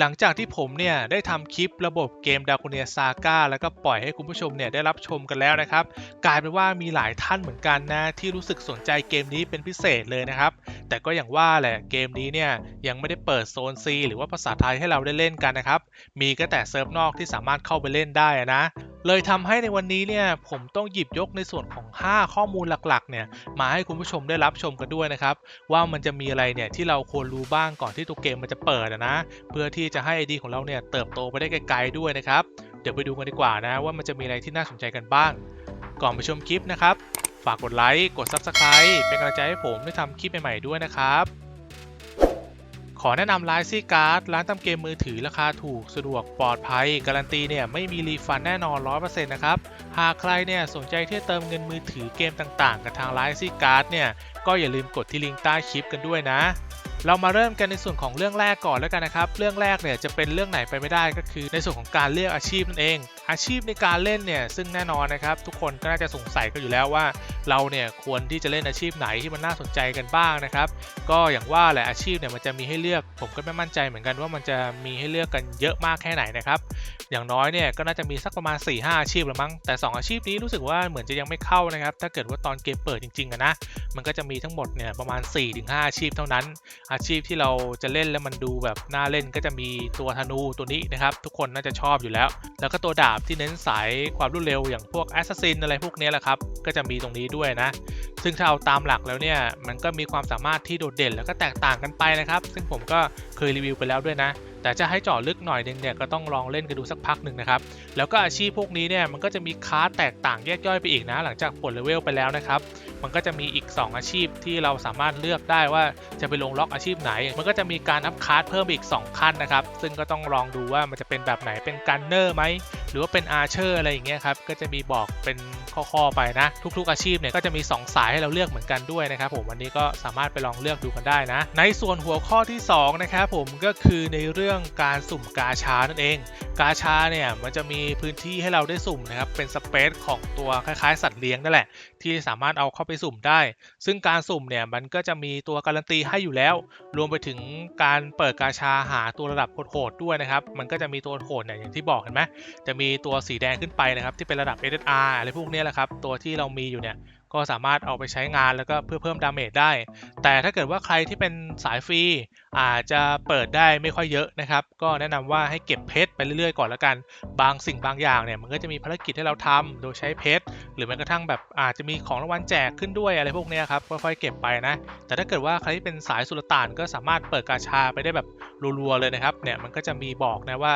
หลังจากที่ผมเนี่ยได้ทำคลิประบบเกมดาคูเนียซาก้าแล้วก็ปล่อยให้คุณผู้ชมเนี่ยได้รับชมกันแล้วนะครับ กลายเป็นว่ามีหลายท่านเหมือนกันนะ ที่รู้สึกสนใจเกมนี้เป็นพิเศษเลยนะครับ แต่ก็อย่างว่าแหละเกมนี้เนี่ยยังไม่ได้เปิดโซน C หรือว่าภาษาไทยให้เราได้เล่นกันนะครับ มีก็แต่เซิร์ฟนอกที่สามารถเข้าไปเล่นได้นะ เลยทำให้ในวันนี้เนี่ยผมต้องหยิบยกในส่วนของ 5 ข้อมูลหลักๆเนี่ยมาให้คุณผู้ชมได้รับชมกันด้วยนะครับว่ามันจะมีอะไรเนี่ยที่เราควรรู้บ้างก่อนที่ตัวเกมมันจะเปิดนะเพื่อที่จะให้ไอดีของเราเนี่ยเติบโตไปได้ไกลๆด้วยนะครับเดี๋ยวไปดูกันดีกว่านะว่ามันจะมีอะไรที่น่าสนใจกันบ้าง ก่อนไปชมคลิปนะครับฝากกดไลค์กด Subscribe เป็นกำลังใจให้ผมได้ทำคลิปใหม่ๆด้วยนะครับ ขอแนะนำร้านซี่การ์ดร้านทำเกมมือถือราคาถูกสะดวกปลอดภัย การันตีเนี่ยไม่มีรีฟันแน่นอน 100%นะครับ หากใครเนี่ยสนใจที่จะเติมเงินมือถือเกมต่างๆ กับทางร้านซี่การ์ดเนี่ยก็อย่าลืมกดที่ลิงก์ใต้คลิปกันด้วยนะ เรามาเริ่มกันในส่วนของเรื่องแรกก่อนแล้วกันนะครับ เรื่องแรกเนี่ยจะเป็นเรื่องไหนไปไม่ได้ก็คือ ในส่วนของการเลือกอาชีพนั่นเอง อาชีพในการเล่นเนี่ยซึ่งแน่นอนนะครับทุกคนก็น่าจะสงสัยกันอยู่แล้วว่า เราเนี่ยควรที่จะเล่นอาชีพไหนที่มันน่าสนใจกันบ้างนะครับ ก็อย่างว่าแหละอาชีพเนี่ยมันจะมีให้เลือก ผมก็ไม่มั่นใจเหมือนกันว่ามันจะมีให้เลือกกันเยอะมากแค่ไหนนะครับอย่างน้อยเนี่ยก็น่าจะมีสักประมาณ 4-5หอาชีพละมั้งแต่ 2 อาชีพนี้รู้สึกว่าเหมือนจะยังไม่เข้านะครับถ้าเกิดว่าตอนเกมเปิดจริงๆนะมันก็จะมีทั้งหมดเนี่ยประมาณ 4-5 อาชีพเท่านั้นอาชีพที่เราจะเล่นแล้วมันดูแบบน่าเล่นก็จะมีตัวธนูตัวนี้นะครับ ทุกคนน่าจะชอบอยู่แล้ว แล้วก็ตัวดาบที่เน้นสายความรวดเร็วอย่างพวกแอสซัสซินอะไรพวกนี้แหละครับ ก็จะมีตรงนี้ด้วยนะ ซึ่งถ้าเอาตามหลักแล้วเนี่ยมันก็มีความสามารถที่โดดเด่นแล้วก็แตกต่างกันไปนะครับ ซึ่งผมก็เคยรีวิวไปแล้วด้วยนะ แต่จะให้เจาะลึกหน่อยนึงเนี่ยก็ต้องลองเล่นกันดูสักพักหนึ่งนะครับ แล้วก็อาชีพพวกนี้เนี่ยมันก็จะมีคลาแตกต่างแยกย่อยไปอีกนะ หลังจากปลดเลเวลไปแล้วนะครับ มันก็จะมีอีก 2 อาชีพที่เราสามารถเลือกได้ว่าจะไปลงล็อกอาชีพไหน มันก็จะมีการอัพคลาสเพิ่มอีก 2 ขั้นนะครับ ซึ่งก็ต้องลองดูว่ามันจะเป็นแบบไหนเป็นกันเนอร์ไหมหรือว่าเป็นอาร์เชอร์อะไรอย่างเงี้ยครับก็จะมีบอกเป็น ข้อๆไปนะ ทุก ๆ อาชีพเนี่ยก็จะมี 2 สายให้เราเลือกเหมือนกันด้วยนะครับผมวันนี้ก็สามารถไปลองเลือกดูกันได้นะ ในส่วนหัวข้อที่2นะครับผมก็คือในเรื่องการสุ่มกาชานั่นเอง กาชาเนี่ยมันจะมีพื้นที่ให้เราได้สุ่มนะครับเป็นสเปซของตัวคล้ายๆ สัตว์เลี้ยงนั่นแหละ ที่สามารถเอาเข้าไปสุ่มได้ ซึ่งการสุ่มเนี่ยมันก็จะมีตัวการันตีให้อยู่แล้ว รวมไปถึงการเปิดกาชาหาตัวระดับโหดๆด้วยนะครับมันก็จะมีตัวโหดเนี่ยอย่างที่บอกเห็นไหมจะมีตัวสีแดงขึ้นไปนะครับที่เป็นระดับ SSR อะไรพวกนี้แหละครับ ตัวที่เรามีอยู่เนี่ย ก็สามารถเอาไปใช้งานแล้วก็เพื่อเพิ่มดาเมจได้ แต่ถ้าเกิดว่าใครที่เป็นสายฟรีอาจจะเปิดได้ไม่ค่อยเยอะนะครับ ก็แนะนำว่าให้เก็บเพชรไปเรื่อยๆก่อนแล้วกัน บางสิ่งบางอย่างเนี่ยมันก็จะมีภารกิจให้เราทำโดยใช้เพชรหรือแม้กระทั่งแบบอาจจะมีของรางวัลแจกขึ้นด้วยอะไรพวกนี้ครับค่อยๆเก็บไปนะ แต่ถ้าเกิดว่าใครที่เป็นสายสุลต่านก็สามารถเปิดกาชาไปได้แบบรัวๆเลยนะครับเนี่ยมันก็จะมีบอกนะว่า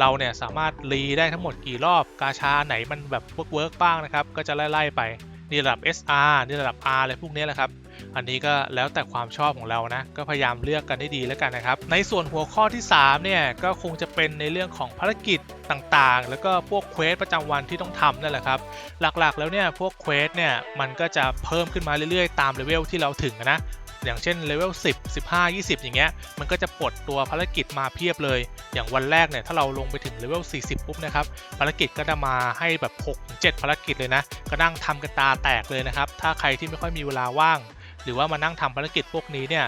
เราเนี่ยสามารถรีได้ทั้งหมดกี่รอบกาชาไหนมันแบบเวิร์กๆบ้างนะครับ ก็จะไล่ๆไป นี่ระดับ SR นี่ระดับ R อะไรพวกนี้แหละครับ อันนี้ก็แล้วแต่ความชอบของเรานะ ก็พยายามเลือกกันให้ดีแล้วกันนะครับ ในส่วนหัวข้อที่3เนี่ยก็คงจะเป็นในเรื่องของภารกิจต่างๆ แล้วก็พวกเควสประจำวันที่ต้องทำนั่นแหละครับ หลักๆแล้วเนี่ยพวกเควสเนี่ยมันก็จะเพิ่มขึ้นมาเรื่อยๆ ตามเลเวลที่เราถึงนะ อย่างเช่นเลเวล10 15 20 อย่างเงี้ย มันก็จะปลดตัวภารกิจมาเพียบเลย อย่างวันแรกเนี่ย ถ้าเราลงไปถึงเลเวล40 ปุ๊บนะครับ ภารกิจก็จะมาให้แบบ 6 7 ภารกิจเลยนะ ก็นั่งทำกันตาแตกเลยนะครับ ถ้าใครที่ไม่ค่อยมีเวลาว่าง หรือว่ามานั่งทำภารกิจพวกนี้เนี่ย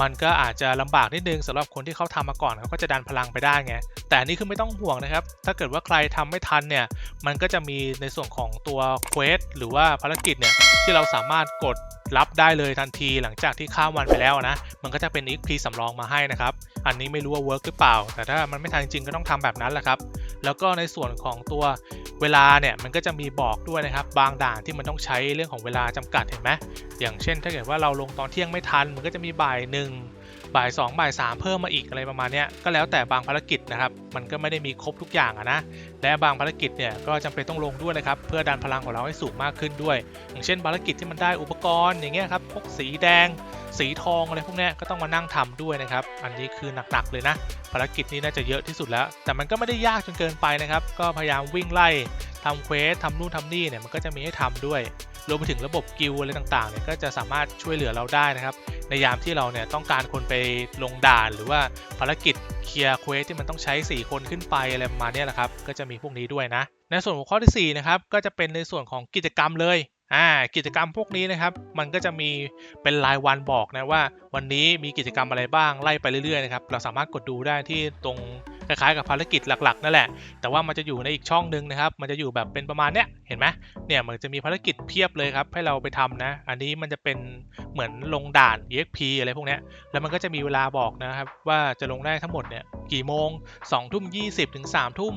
มันก็อาจจะลำบากนิดนึงสำหรับคนที่เขาทำมาก่อนเขาก็จะดันพลังไปได้ไง แต่อันนี้คือไม่ต้องห่วงนะครับ ถ้าเกิดว่าใครทำไม่ทันเนี่ย มันก็จะมีในส่วนของตัวเควสหรือว่าภารกิจเนี่ย ที่เราสามารถกดรับได้เลยทันทีหลังจากที่ข้ามวันไปแล้วนะ มันก็จะเป็น XP สำรองมาให้นะครับ อันนี้ไม่รู้ว่าเวิร์กหรือเปล่า แต่ถ้ามันไม่ทันจริงก็ต้องทำแบบนั้นแหละครับ แล้วก็ในส่วนของตัวเวลาเนี่ยมันก็จะมีบอกด้วยนะครับ บางด่านที่มันต้องใช้เรื่องของเวลาจำกัดเห็นไหมอย่างเช่น ถ้าเกิดว่าเราลงตอนเที่ยงไม่ทัน มันก็จะมีบ่ายหนึ่ง บ่าย2บ่าย3เพิ่มมาอีกอะไรประมาณนี้ก็แล้วแต่บางภารกิจนะครับ มันก็ไม่ได้มีครบทุกอย่างนะและบางภารกิจเนี่ยก็จำเป็นต้องลงด้วยนะครับเพื่อดันพลังของเราให้สูงมากขึ้นด้วย อย่างเช่นภารกิจที่มันได้อุปกรณ์อย่างเงี้ยครับพวกสีแดง สีทองอะไรพวกนี้ก็ต้องมานั่งทำด้วยนะครับอันนี้คือหนักๆเลยนะ ภารกิจนี้น่าจะเยอะที่สุดแล้ว แต่มันก็ไม่ได้ยากจนเกินไปนะครับก็พยายามวิ่งไล่ทำเควสทำนู่นทำนี่เนี่ยมันก็จะมีให้ทำด้วย รวมไปถึงระบบกิลอะไรต่างๆเนี่ยก็จะสามารถช่วยเหลือเราได้นะครับ ในยามที่เราเนี่ยต้องการคนไปลงด่าน หรือว่าภารกิจเคลียร์เควสที่มันต้องใช้ 4 คนขึ้นไปอะไรประมาณเนี้ยแหละครับ ก็จะมีพวกนี้ด้วยนะ ในส่วนหัวข้อที่4นะครับก็จะเป็นในส่วนของกิจกรรมเลยอ่ากิจกรรมพวกนี้นะครับ มันก็จะมีเป็นรายวันบอกนะว่า วันนี้มีกิจกรรมอะไรบ้างไล่ไปเรื่อยๆนะครับเราสามารถกดดูได้ที่ตรง คล้ายๆกับภารกิจหลักๆนั่นแหละ แต่ว่ามันจะอยู่ในอีกช่องหนึ่งนะครับ มันจะอยู่แบบเป็นประมาณเนี้ย เห็นไหมเนี่ยมันจะมีภารกิจเพียบเลยครับให้เราไปทำนะ อันนี้มันจะเป็นเหมือนลงด่าน EXP อะไรพวกเนี้ย แล้วมันก็จะมีเวลาบอกนะครับว่าจะลงได้ทั้งหมดเนี่ยกี่โมง2ทุ่ม20ถึง3ทุ่ม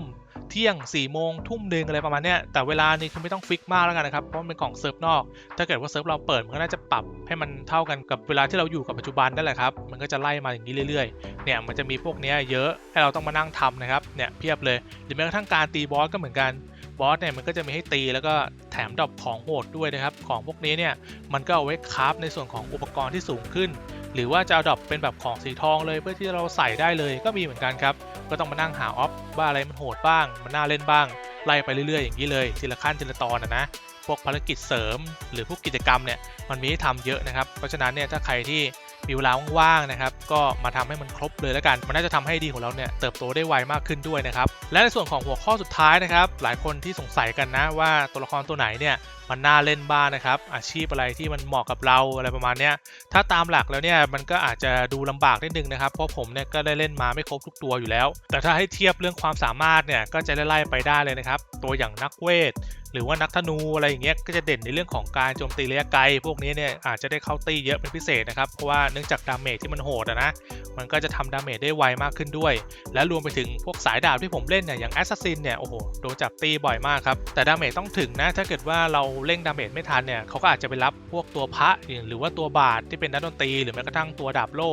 เที่ยง4ี่โมงทุ่มหนึ่งอะไรประมาณเนี้ยแต่เวลานี่คือไม่ต้องฟิกมากแล้วกันนะครับเพราะมันเป็นกล่องเซิร์ฟนอก ถ้าเกิดว่าเซิร์ฟเราเปิดมันก็น่าจะปรับให้มันเท่ากันกับเวลาที่เราอยู่กับปัจจุบันนั่นแหละครับมันก็จะไล่มาอย่างนี้เรื่อยๆเนี่ยมันจะมีพวกเนี้ยเยอะให้เราต้องมานั่งทำนะครับเนี่ยเพียบเลยหรือแม้กระทั่งการตีบอสก็เหมือนกันบอสเนี่ยมันก็จะมีให้ตีแล้วก็แถมดรอปของโหดด้วยนะครับของพวกนี้เนี่ยมันก็เอาไว้คราฟในส่วนของอุปกรณ์ที่สูงขึ้น หรือว่าจะเอาดรอปเป็นแบบของสีทองเลยเพื่อที่เราใส่ได้เลยก็มีเหมือนกันครับ ก็ต้องมานั่งหาออฟว่าอะไรมันโหดบ้าง มันน่าเล่นบ้าง ไล่ไปเรื่อย ๆ อย่างนี้เลยทีละขั้นทีละตอนนะนะพวกภารกิจเสริม หรือพวกกิจกรรมเนี่ยมันมีให้ทำเยอะนะครับเพราะฉะนั้นเนี่ยถ้าใครที่มีเวลาว่างๆนะครับ ก็มาทำให้มันครบเลยแล้วกัน มันน่าจะทำให้ดีของเราเนี่ยเติบโตได้ไวมากขึ้นด้วยนะครับ และในส่วนของหัวข้อสุดท้ายนะครับ หลายคนที่สงสัยกันนะว่าตัวละครตัวไหนเนี่ย มันน่าเล่นบ้างนะครับ อาชีพอะไรที่มันเหมาะกับเราอะไรประมาณเนี้ยถ้าตามหลักแล้วเนี่ยมันก็อาจจะดูลำบากนิดนึงนะครับ เพราะผมเนี่ยก็ได้เล่นมาไม่ครบทุกตัวอยู่แล้ว แต่ถ้าให้เทียบเรื่องความสามารถเนี่ยก็จะไล่ไปได้เลยนะครับ ตัวอย่างนักเวทหรือว่านักธนูอะไรอย่างเงี้ยก็จะเด่นในเรื่องของการโจมตีระยะไกล พวกนี้เนี่ยอาจจะได้เข้าตีเยอะเป็นพิเศษนะครับ เพราะว่าเนื่องจากดาเมจที่มันโหดนะมันก็จะทำดาเมจได้ไวมากขึ้นด้วย และรวมไปถึงพวกสายดาบที่ผมเล่นเนี่ยอย่างแอสซัสซินเนี่ยโอ้โหโดนจับตีบ่อยมากครับแต่ดาเมจต้องถึงนะถ้าเกิดว่าเราเร่งดาเมจไม่ทันเนี่ยเขาก็อาจจะไปรับพวกตัวพระหรือว่าตัวบาทที่เป็นนักดนตรีหรือแม้กระทั่งตัวดาบโล่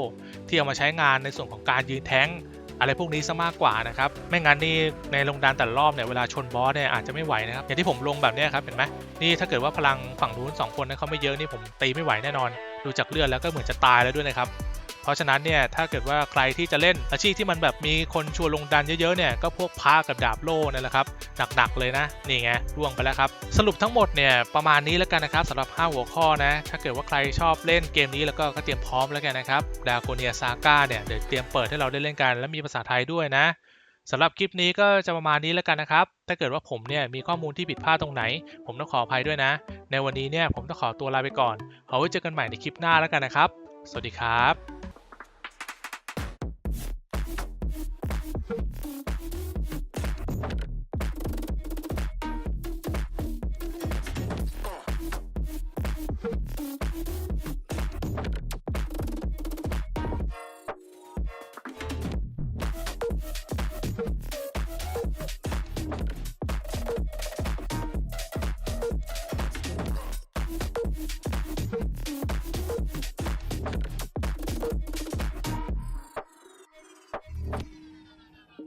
ที่เอามาใช้งานในส่วนของการยืนแท้งอะไรพวกนี้ซะมากกว่านะครับ ไม่งั้นนี่ในลงดานแต่รอบเนี่ยเวลาชนบอสเนี่ยอาจจะไม่ไหวนะครับ อย่างที่ผมลงแบบนี้ครับเห็นไหมนี่ถ้าเกิดว่าพลังฝั่งนู้นสองคนนั้นเขาไม่เยอะนี่ผมตีไม่ไหวแน่นอน ดูจากเลือดแล้วก็เหมือนจะตายแล้วด้วยนะครับ เพราะฉะนั้นเนี่ยถ้าเกิดว่าใครที่จะเล่นอาชีพที่มันแบบมีคนชวนลงดันเยอะๆเนี่ยก็พวกพากับดาบโล่นั่นแหละครับหนักๆเลยนะนี่ไงร่วงไปแล้วครับสรุปทั้งหมดเนี่ยประมาณนี้แล้วกันนะครับสำหรับ 5 หัวข้อนะถ้าเกิดว่าใครชอบเล่นเกมนี้แล้วก็กเตรียมพร้อมแล้วกันนะครับดาโกเนียซาก้าเนี่ยเดี๋ยวเตรียมเปิดให้เราได้เล่นกัน และมีภาษาไทยด้วยนะสำหรับคลิปนี้ก็จะประมาณนี้แล้วกันนะครับ ถ้าเกิดว่าผมเนี่ยมีข้อมูลที่ผิดพลาดตรงไหน ผมต้องขออภัยด้วยนะ ในวันนี้เนี่ยผมต้องขอตัวลาไปก่อน เอาไว้เจอกันใหม่ในคลิปหน้าแล้วกันนะครับ สวัสดีครับ